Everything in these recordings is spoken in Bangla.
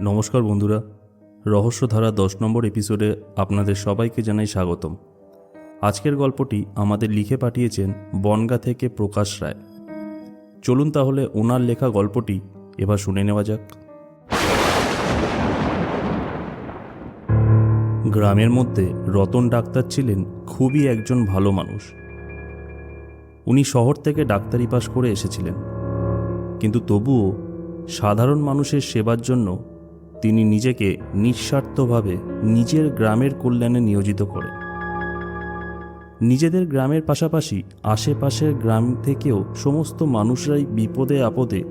নমস্কার বন্ধুরা। রহস্যধারা দশ নম্বর এপিসোডে আপনাদের সবাইকে জানাই স্বাগতম। আজকের গল্পটি আমাদের লিখে পাঠিয়েছেন বনগা থেকে প্রকাশ রায়। চলুন তাহলে ওনার লেখা গল্পটি এবার শুনে নেওয়া যাক। গ্রামের মধ্যে রতন ডাক্তার ছিলেন খুবই একজন ভালো মানুষ। উনি শহর থেকে ডাক্তারি পাশ করে এসেছিলেন। কিন্তু তবুও সাধারণ মানুষের সেবার জন্য তিনি নিজেকে নিঃস্বার্থভাবে নিজের গ্রামের কল্যাণে নিয়োজিত করেন। নিজেদের গ্রামের পাশাপাশি আশেপাশের গ্রাম থেকেও সমস্ত মানুষরাই বিপদে আপদে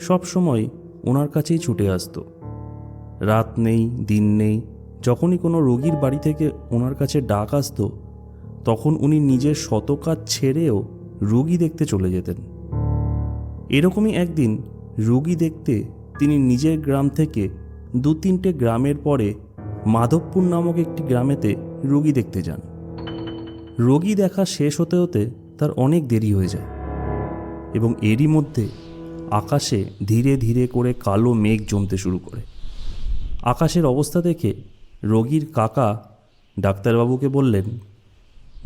সব সময় ওনার কাছেই ছুটে আসতো। রাত নেই, দিন নেই, যখনই কোনো রোগীর বাড়ি থেকে ওনার কাছে ডাক আসত, তখন উনি নিজের শত কাজ ছেড়েও রোগী দেখতে চলে যেতেন। এরকমই একদিন রোগী দেখতে তিনি নিজের গ্রাম থেকে দু তিনটে গ্রামের পরে মাধবপুর নামক একটি গ্রামেতে রোগী দেখতে যান। রোগী দেখা শেষ হতে হতে তার অনেক দেরি হয়ে যায় এবং এরই মধ্যে আকাশে ধীরে ধীরে করে কালো মেঘ জমতে শুরু করে। আকাশের অবস্থা দেখে রোগীর কাকা ডাক্তারবাবুকে বললেন,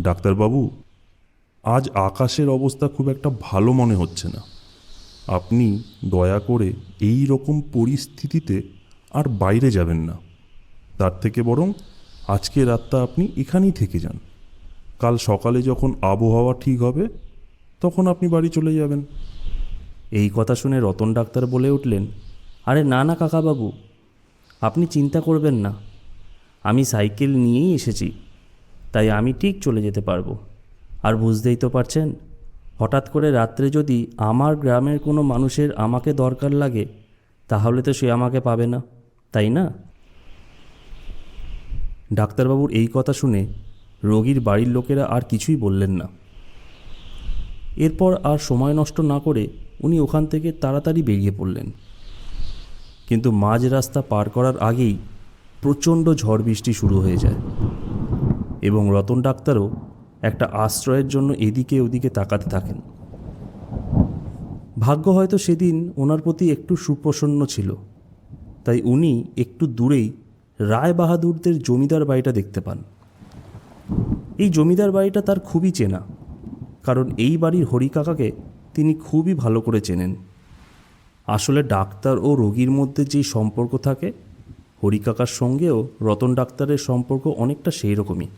ডাক্তারবাবু আজ আকাশের অবস্থা খুব একটা ভালো মনে হচ্ছে না। আপনি দয়া করে এই রকম পরিস্থিতিতে আর বাইরে যাবেন না। তার থেকে বরং আজকে রাতটা আপনি এখানেই থেকে যান। কাল সকালে যখন আবহাওয়া ঠিক হবে, তখন আপনি বাড়ি চলে যাবেন। এই কথা শুনে রতন ডাক্তার বলে উঠলেন, আরে না না কাকাবাবু, আপনি চিন্তা করবেন না। আমি সাইকেল নিয়েই এসেছি, তাই আমি ঠিক চলে যেতে পারব। আর বুঝতেই তো পারছেন, হঠাৎ করে রাত্রে যদি আমার গ্রামের কোনো মানুষের আমাকে দরকার লাগে, তাহলে তো সে আমাকে পাবে না, তাই না? ডাক্তারবাবুর এই কথা শুনে রোগীর বাড়ির লোকেরা আর কিছুই বললেন না। এরপর আর সময় নষ্ট না করে উনি ওখান থেকে তাড়াতাড়ি বেরিয়ে পড়লেন। কিন্তু মাঝ রাস্তা পার করার আগেই প্রচণ্ড ঝড় বৃষ্টি শুরু হয়ে যায় এবং রতন ডাক্তারও একটা আশ্রয়ের জন্য এদিকে ওদিকে তাকাতে থাকেন। ভাগ্য হয়তো সেদিন ওনার প্রতি একটু সুপ্রসন্ন ছিল, তাই উনি একটু দূরেই রায় বাহাদুরদের জমিদার বাড়িটা দেখতে পান। এই জমিদার বাড়িটা তার খুবই চেনা, কারণ এই বাড়ির হরিকাকাকে তিনি খুবই ভালো করে চেনেন। আসলে ডাক্তার ও রোগীর মধ্যে যেই সম্পর্ক থাকে, হরিকাকার সঙ্গেও রতন ডাক্তারের সম্পর্ক অনেকটা সেই রকমই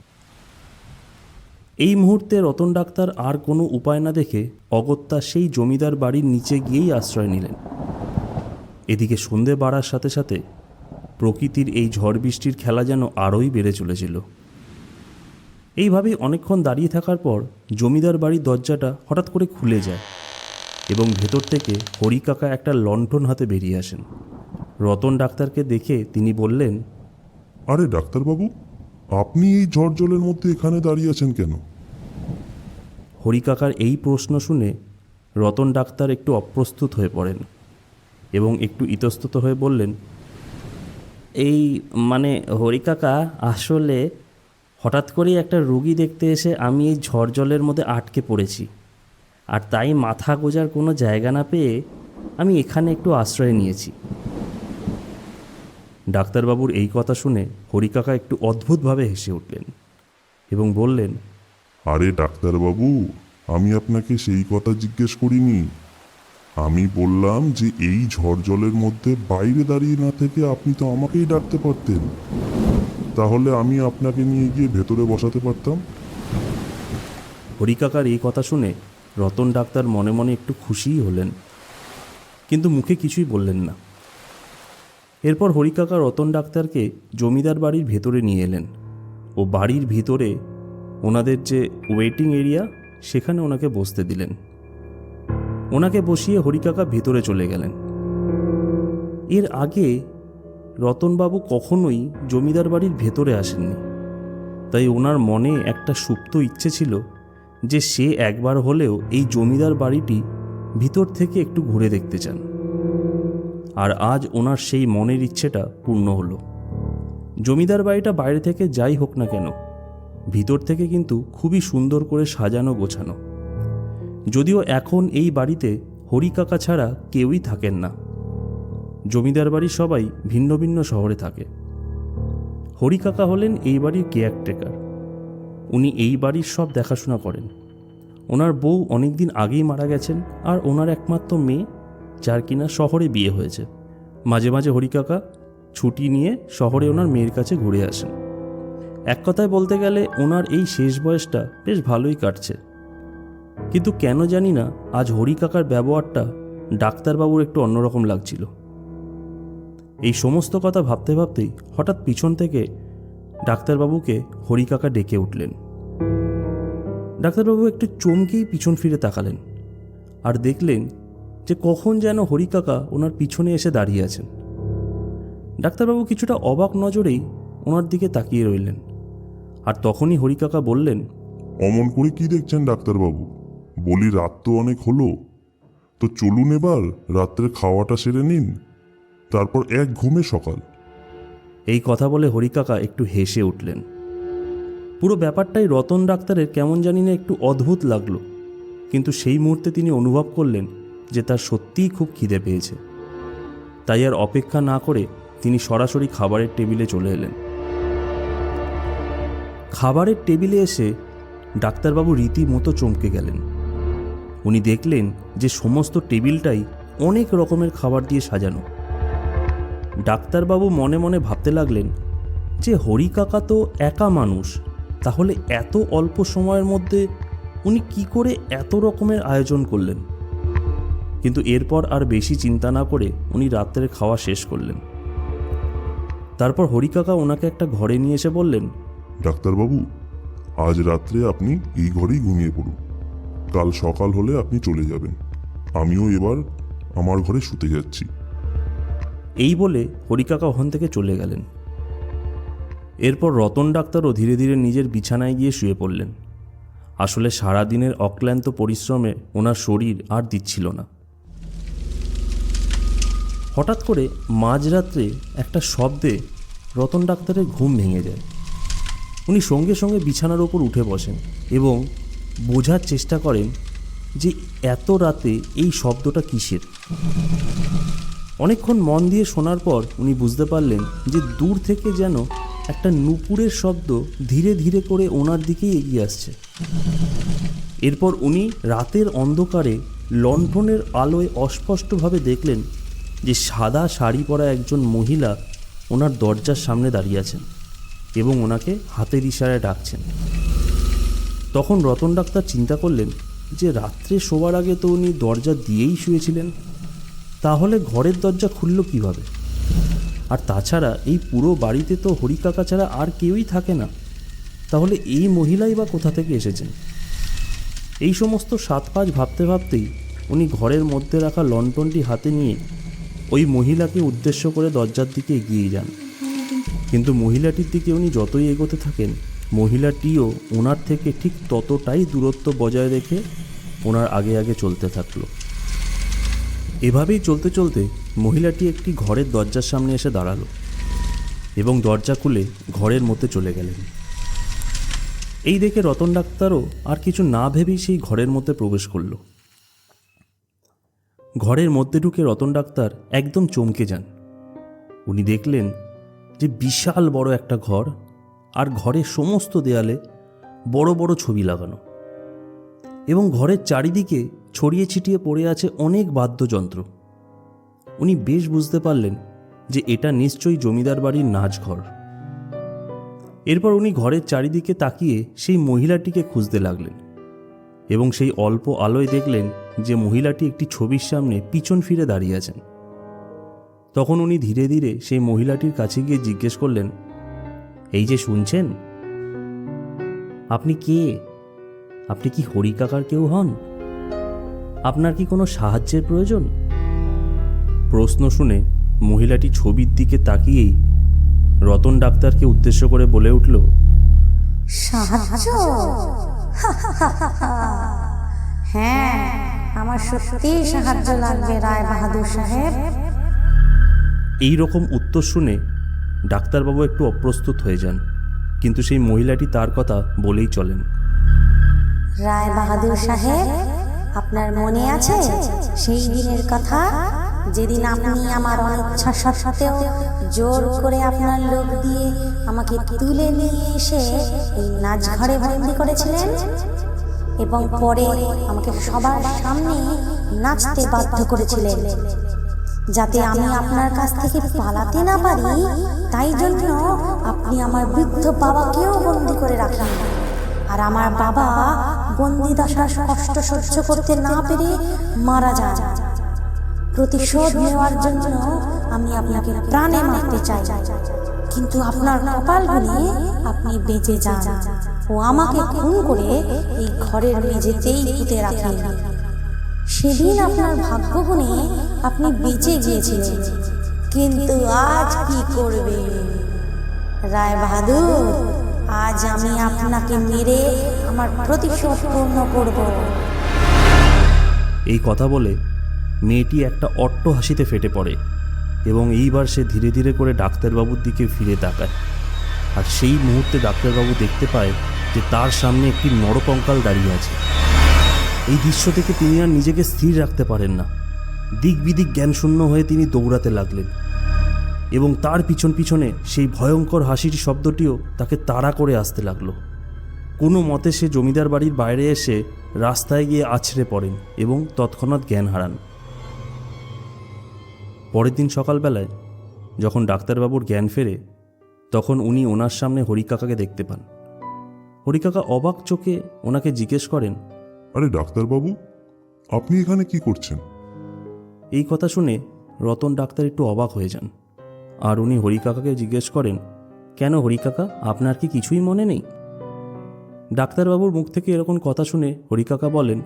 এই মুহূর্তে রতন ডাক্তার আর কোনো উপায় না দেখে অগত্যা সেই জমিদার বাড়ির নিচে গিয়েই আশ্রয় নিলেন। এদিকে সন্ধে বাড়ার সাথে সাথে প্রকৃতির এই ঝড় বৃষ্টির খেলা যেন আরোই বেড়ে চলেছিল। এইভাবেই অনেকক্ষণ দাঁড়িয়ে থাকার পর জমিদার বাড়ির দরজাটা হঠাৎ করে খুলে যায় এবং ভেতর থেকে হরি কাকা একটা লণ্ঠন হাতে বেরিয়ে আসেন। রতন ডাক্তারকে দেখে তিনি বললেন, আরে ডাক্তারবাবু আপনি এই ঝড় জলের মধ্যে এখানে দাঁড়িয়ে আছেন কেন? হরিকাকার এই প্রশ্ন শুনে রতন ডাক্তার একটু অপ্রস্তুত হয়ে পড়েন এবং একটু ইতস্তত হয়ে বললেন, এই মানে হরিকাকা, আসলে হঠাৎ করেই একটা রুগী দেখতে এসে আমি এই ঝড় জলের মধ্যে আটকে পড়েছি। আর তাই মাথা গোজার কোনো জায়গা না পেয়ে আমি এখানে একটু আশ্রয় নিয়েছি। ডাক্তারবাবুর এই কথা শুনে হরিকাকা একটু অদ্ভুতভাবে হেসে উঠলেন এবং বললেন আরে ডাক্তারবাবু আমি আপনাকে সেই কথা জিজ্ঞেস করিনি। আমি বললাম যে এই ঝড় জলের মধ্যে বাইরে দাঁড়িয়ে না থেকে আপনি তো আমাকেই ডাকতে পারতেন। তাহলে আমি আপনাকে নিয়ে গিয়ে ভেতরে বসাতে পারতাম? হরিকাকার এই কথা শুনে রতন ডাক্তার মনে মনে একটু খুশিই হলেন কিন্তু মুখে কিছুই বললেন না। এরপর হরিকাকা রতন ডাক্তারকে জমিদার বাড়ির ভেতরে নিয়ে এলেন ও বাড়ির ভিতরে ওনাদের যে ওয়েটিং এরিয়া, সেখানে ওনাকে বসতে দিলেন। ওনাকে বসিয়ে হরিকাকা ভেতরে চলে গেলেন। এর আগে রতনবাবু কখনোই জমিদার বাড়ির ভেতরে আসেননি। তাই ওনার মনে একটা সুপ্ত ইচ্ছে ছিল যে সে একবার হলেও এই জমিদার বাড়িটি ভিতর থেকে একটু ঘুরে দেখতে চান। আর আজ ওনার সেই মনের ইচ্ছেটা পূর্ণ হলো। জমিদার বাড়িটা বাইরে থেকে যাই হোক না কেন, ভিতর থেকে কিন্তু খুবই সুন্দর করে সাজানো গোছানো। যদিও এখন এই বাড়িতে হরিকাকা ছাড়া কেউই থাকেন না। জমিদার বাড়ির সবাই ভিন্ন ভিন্ন শহরে থাকে। হরিকাকা হলেন এই বাড়ির কেয়ারটেকার উনি এই বাড়ির সব দেখাশোনা করেন। ওনার বউ অনেকদিন আগেই মারা গেছেন আর ওনার একমাত্র মেয়ে যার কিনা শহরে বিয়ে হয়েছে। মাঝে মাঝে হরিকাকা ছুটি নিয়ে শহরে ওনার মেয়ের কাছে ঘুরে আসেন। এক কথায় বলতে গেলে ওনার এই শেষ বয়সটা বেশ ভালোই কাটছে। কিন্তু কেন জানি না আজ হরিকাকার ব্যবহারটা ডাক্তারবাবুর একটু অন্যরকম লাগছিল। এই সমস্ত কথা ভাবতে ভাবতেই হঠাৎ পিছন থেকে ডাক্তারবাবুকে হরিকাকা ডেকে উঠলেন। ডাক্তারবাবু একটু চমকেই পিছন ফিরে তাকালেন আর দেখলেন যে কখন যেন হরিকাকা ওনার পিছনে এসে দাঁড়িয়ে আছেন। ডাক্তারবাবু কিছুটা অবাক নজরেই ওনার দিকে তাকিয়ে রইলেন। আর তখনই হরিকাকা বললেন অমন করে কি দেখছেন ডাক্তারবাবু? বলি রাত তো অনেক হলো। তো চলুন এবার রাত্রে খাওয়াটা সেরে নিন। তারপর এক ঘুমে সকাল। এই কথা বলে হরিকাকা একটু হেসে উঠলেন। পুরো ব্যাপারটাই রতন ডাক্তারের কেমন জানি না একটু অদ্ভুত লাগল। কিন্তু সেই মুহূর্তে তিনি অনুভব করলেন যে তার সত্যিই খুব খিদে পেয়েছে। তাই আর অপেক্ষা না করে তিনি সরাসরি খাবারের টেবিলে চলে এলেন। খাবারের টেবিলে এসে ডাক্তারবাবু রীতিমতো চমকে গেলেন। উনি দেখলেন যে সমস্ত টেবিলটাই অনেক রকমের খাবার দিয়ে সাজানো। ডাক্তারবাবু মনে মনে ভাবতে লাগলেন যে হরি কাকা তো একা মানুষ, তাহলে এত অল্প সময়ের মধ্যে উনি কি করে এত রকমের আয়োজন করলেন? কিন্তু এরপর আর বেশি চিন্তা না করে উনি রাত্রের খাওয়া শেষ করলেন। তারপর হরিকাকা ওনাকে একটা ঘরে নিয়ে এসে বললেন ডাক্তারবাবু আজ রাত্রে আপনি এই ঘরেই ঘুমিয়ে পড়ুন। কাল সকাল হলে আপনি চলে যাবেন। আমিও এবার আমার ঘরে শুতে যাচ্ছি। এই বলে হরিকাকা ওখান থেকে চলে গেলেন। এরপর রতন ডাক্তারও ধীরে ধীরে নিজের বিছানায় গিয়ে শুয়ে পড়লেন। আসলে সারাদিনের অক্লান্ত পরিশ্রমে ওনার শরীর আর দিচ্ছিল না। হঠাৎ করে মাঝরাত্রে একটা শব্দে রতন ডাক্তারের ঘুম ভেঙে যায়। উনি সঙ্গে সঙ্গে বিছানার ওপর উঠে বসেন এবং বোঝার চেষ্টা করেন যে এত রাতে এই শব্দটা কিসের। অনেকক্ষণ মন দিয়ে শোনার পর উনি বুঝতে পারলেন যে দূর থেকে যেন একটা নুপুরের শব্দ ধীরে ধীরে করে ওনার দিকেই এগিয়ে আসছে। এরপর উনি রাতের অন্ধকারে লণ্ঠনের আলোয় অস্পষ্টভাবে দেখলেন যে সাদা শাড়ি পরা একজন মহিলা ওনার দরজার সামনে দাঁড়িয়ে আছেন এবং ওনাকে হাতের ইশারায় ডাকছেন। তখন রতন ডাক্তার চিন্তা করলেন যে রাত্রে শোবার আগে তো উনি দরজা দিয়েই শুয়েছিলেন, তাহলে ঘরের দরজা খুলল কীভাবে? আর তাছাড়া এই পুরো বাড়িতে তো হরিকাকা ছাড়া আর কেউই থাকে না, তাহলে এই মহিলাই বা কোথা থেকে এসেছেন? এই সমস্ত সাত পাঁচ ভাবতে ভাবতেই উনি ঘরের মধ্যে রাখা লন্ঠনটি হাতে নিয়ে ওই মহিলাকে উদ্দেশ্য করে দরজার দিকে এগিয়ে যান। কিন্তু মহিলাটির দিকে উনি যতই এগোতে থাকেন, মহিলাটিও ওনার থেকে ঠিক ততটাই দূরত্ব বজায় রেখে ওনার আগে আগে চলতে থাকল। এভাবেই চলতে চলতে মহিলাটি একটি ঘরের দরজার সামনে এসে দাঁড়াল এবং দরজা খুলে ঘরের মধ্যে চলে গেলেন। এই দেখে রতন ডাক্তারও আর কিছু না ভেবেই সেই ঘরের মধ্যে প্রবেশ করল। ঘরের মধ্যে ঢুকে রতন ডাক্তার একদম চমকে যান। উনি দেখলেন যে বিশাল বড় একটা ঘর আর ঘরের সমস্ত দেয়ালে বড় বড় ছবি লাগানো এবং ঘরের চারিদিকে ছড়িয়ে ছিটিয়ে পড়ে আছে অনেক বাদ্যযন্ত্র। উনি বেশ বুঝতে পারলেন যে এটা নিশ্চয়ই জমিদার বাড়ির নাচঘর এরপর উনি ঘরের চারিদিকে তাকিয়ে সেই মহিলাটিকে খুঁজতে লাগলেন এবং সেই অল্প আলোয় দেখলেন যে মহিলাটি একটি ছবির সামনে পিছন ফিরে দাঁড়িয়ে আছেন। তখন উনি ধীরে ধীরে সেই মহিলাটির কাছে গিয়ে জিজ্ঞেস করলেন, এই যে শুনছেন? আপনি কে? আপনি কি হরিকাকার কেউ হন? আপনার কি কোনো সাহায্যের প্রয়োজন? প্রশ্ন শুনে মহিলাটি ছবির দিকে তাকিয়েই রতন ডাক্তারকে উদ্দেশ্য করে বলে উঠল, সাহায্য? হ্যাঁ আমার সত্যি সাহায্য লাগবে রায় বাহাদুর সাহেব। এই রকম উত্তর শুনে ডাক্তারবাবু একটু অপ্রস্তুত হয়ে যান কিন্তু সেই মহিলাটি তার কথা বলেই চলেন। রায় বাহাদুর সাহেব আপনার মনে আছে সেই দিনের কথা? যেদিন আপনি আমার অনিচ্ছা সত্ত্বেও জোর করে আপনার লোক দিয়ে আমাকে তুলে নিয়ে এসে এই নাচ ঘরে বন্দি করেছিলেন? এবং পরে আমাকে সবার সামনে নাচতে বাধ্য করেছিলেন। যাতে আমি আপনার কাছ থেকে পালাতে না পারি, তাই জন্য আপনি আমার বৃদ্ধ বাবাকেও বন্দি করে রাখেন। আর আমার বাবা বন্দি দশার কষ্ট সহ্য করতে না পেরে মারা যান। প্রতিশোধ নেওয়ার জন্য আমি আপনাকে প্রাণে মারতে চাই। কিন্তু আপনার কপাল গুনে আপনি বেঁচে যান। ও আমাকে খুন করে এই ঘরের মেঝেতেই পুঁতে রাখেন। সেদিন আপনার ভাগ্য গুণে আপনি বেঁচে গিয়েছিলেন। কিন্তু আজ কি করবে রায় বাহাদুর, আজ আমি আপনাকে মেরে আমার প্রতিশোধ পূর্ণ করব। এই কথা বলে মেয়েটি একটা অট্ট হাসিতে ফেটে পড়ে এবং এইবার সে ধীরে ধীরে করে ডাক্তারবাবুর দিকে ফিরে তাকায়। আর সেই মুহূর্তে ডাক্তারবাবু দেখতে পায় যে তার সামনে একটি নরকঙ্কাল দাঁড়িয়ে আছে। এই দৃশ্য থেকে তিনি আর নিজেকে স্থির রাখতে পারেন না। দিক বিদিক জ্ঞানশূন্য হয়ে তিনি দৌড়াতে লাগলেন এবং তার পিছন পিছনে সেই ভয়ঙ্কর হাসির শব্দটিও তাকে তাড়া করে আসতে লাগল। কোনো মতে সে জমিদার বাড়ির বাইরে এসে রাস্তায় গিয়ে আছড়ে পড়েন এবং তৎক্ষণাৎ জ্ঞান হারান। পরের দিন সকালবেলায় যখন ডাক্তারবাবুর জ্ঞান ফেরে তখন উনি ওনার সামনে হরিকাকাকে দেখতে পান। হরিকাকা অবাক চোখে ওনাকে জিজ্ঞেস করেন আরে ডাক্তারবাবু আপনি এখানে কি করছেন? এই কথা শুনে রতন ডাক্তার একটু অবাক হয়ে যান। আর উনি হরিকাকাকে জিজ্ঞেস করেন কেন হরিকাকা আপনার কি কিছুই মনে নেই? ডাক্তারবাবুর মুখ থেকে এরকম কথা শুনে হরিকাকা বলেন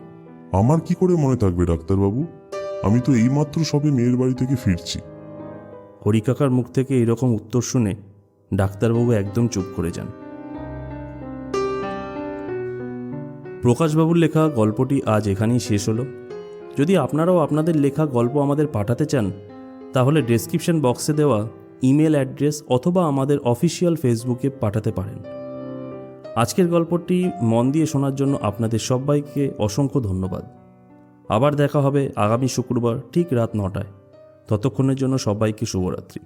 আমার কি করে মনে থাকবে ডাক্তারবাবু? আমি তো এইমাত্র সবে মেয়ের বাড়ি থেকে ফিরছি। হরিকাকার মুখ থেকে এরকম উত্তর শুনে ডাক্তারবাবু একদম চুপ করে যান। প্রকাশবাবুর লেখা গল্পটি আজ এখানেই শেষ হলো। যদি আপনারাও আপনাদের লেখা গল্প আমাদের পাঠাতে চান, তাহলে ডেসক্রিপশন বক্সে দেওয়া ইমেল অ্যাড্রেস অথবা আমাদের অফিসিয়াল ফেসবুকে পাঠাতে পারেন। আজকের গল্পটি মন দিয়ে শোনার জন্য আপনাদের সবাইকে অসংখ্য ধন্যবাদ। আবার দেখা হবে আগামী শুক্রবার ঠিক রাত নটায়। ততক্ষণের জন্য সবাইকে শুভরাত্রি।